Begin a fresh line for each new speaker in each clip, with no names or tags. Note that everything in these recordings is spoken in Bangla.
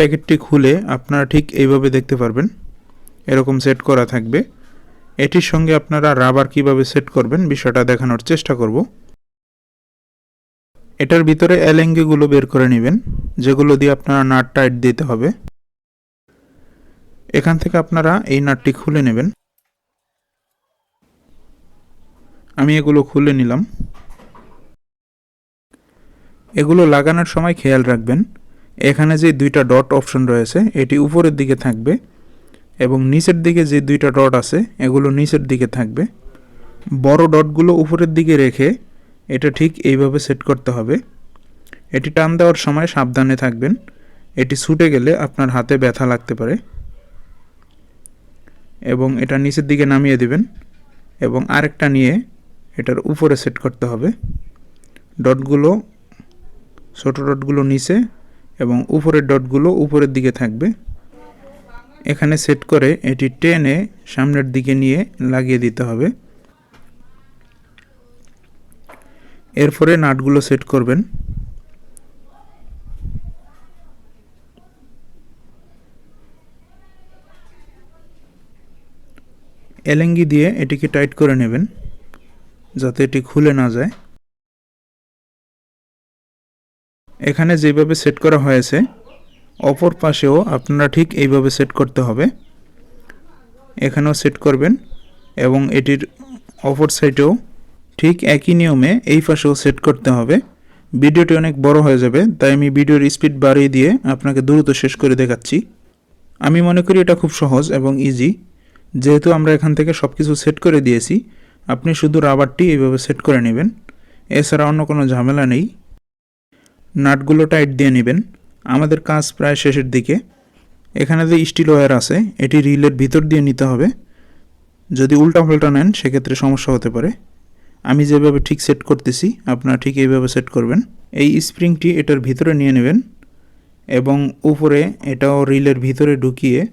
প্যাকেটটি খুলে আপনারা ঠিক এইভাবে দেখতে পারবেন। এরকম সেট করা থাকবে। এটির সঙ্গে আপনারা রাবার কীভাবে সেট করবেন বিষয়টা দেখানোর চেষ্টা করব। এটার ভিতরে এলেঙ্গিগুলো বের করে নেবেন, যেগুলো দিয়ে আপনারা নাট টাইট দিতে হবে। এখান থেকে আপনারা এই নাটটি খুলে নেবেন। আমি এগুলো খুলে নিলাম। এগুলো লাগানোর সময় খেয়াল রাখবেন। এখানে যে দুইটা ডট অপশন রয়েছে, এটি উপরের দিকে থাকবে এবং নিচের দিকে যে দুইটা ডট আছে, এগুলো নিচের দিকে থাকবে। বড় ডটগুলো উপরের দিকে রেখে এটা ঠিক এইভাবে সেট করতে হবে। এটি টান দেওয়ার সময় সাবধানে থাকবেন। এটি ছুটে গেলে আপনার হাতে ব্যথা লাগতে পারে। এবং এটা নিচের দিকে নামিয়ে দিবেন এবং আরেকটা নিয়ে এটার উপরে সেট করতে হবে। ডটগুলো ছোটো ডটগুলো নিচে এবং উপরের ডটগুলো উপরের দিকে থাকবে। এখানে সেট করে এটি টেনে সামনের দিকে নিয়ে লাগিয়ে দিতে হবে। এরপরে নাটগুলো সেট করবেন। এলেঙ্গি দিয়ে এটিকে টাইট করে নেবেন, যাতে এটি খুলে না যায়। এখানে যেভাবে সেট করা হয়েছে, অপর পাশেও আপনারা ঠিক এইভাবে সেট করতে হবে। এখানেও সেট করবেন এবং এটির অপর সাইডেও ঠিক একই নিয়মে এই পাশেও সেট করতে হবে। ভিডিওটি অনেক বড় হয়ে যাবে, তাই আমি ভিডিওর স্পিড বাড়িয়ে দিয়ে আপনাকে দ্রুত শেষ করে দেখাচ্ছি। আমি মনে করি এটা খুব সহজ এবং ইজি যেহেতু আমরা এখান থেকে সব কিছু সেট করে দিয়েছি, আপনি শুধু রাবারটি এইভাবে সেট করে নেবেন। এছাড়া অন্য কোনো ঝামেলা নেই। নাটগুলো টাইট দিয়ে নেবেন। আমাদের কাজ প্রায় শেষের দিকে। এখানে যে স্টিল ওয়্যার আছে, এটি রিলের ভিতর দিয়ে নিতে হবে। যদি উল্টা পাল্টা নেন, সেক্ষেত্রে সমস্যা হতে পারে। আমি যেভাবে ঠিক সেট করতেছি, আপনারা ঠিক এইভাবে সেট করবেন। এই স্প্রিংটি এটার ভিতরে নিয়ে নেবেন এবং উপরে এটাও রিলের ভিতরে ঢুকিয়ে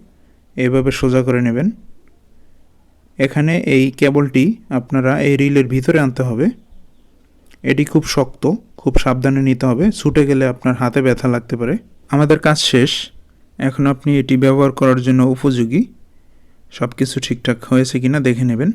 এভাবে সোজা করে নেবেন। এখানে এই কেবলটি আপনারা এই রিলের ভিতরে আনতে হবে। এটি খুব শক্ত, খুব সাবধানে নিতে হবে, ছুটে গেলে আপনার হাতে ব্যথা লাগতে পারে। আমাদের কাজ শেষ, এখন আপনি এটি ব্যবহার করার জন্য উপযোগী। সব কিছু ঠিকঠাক হয়েছে কিনা দেখে নেবেন।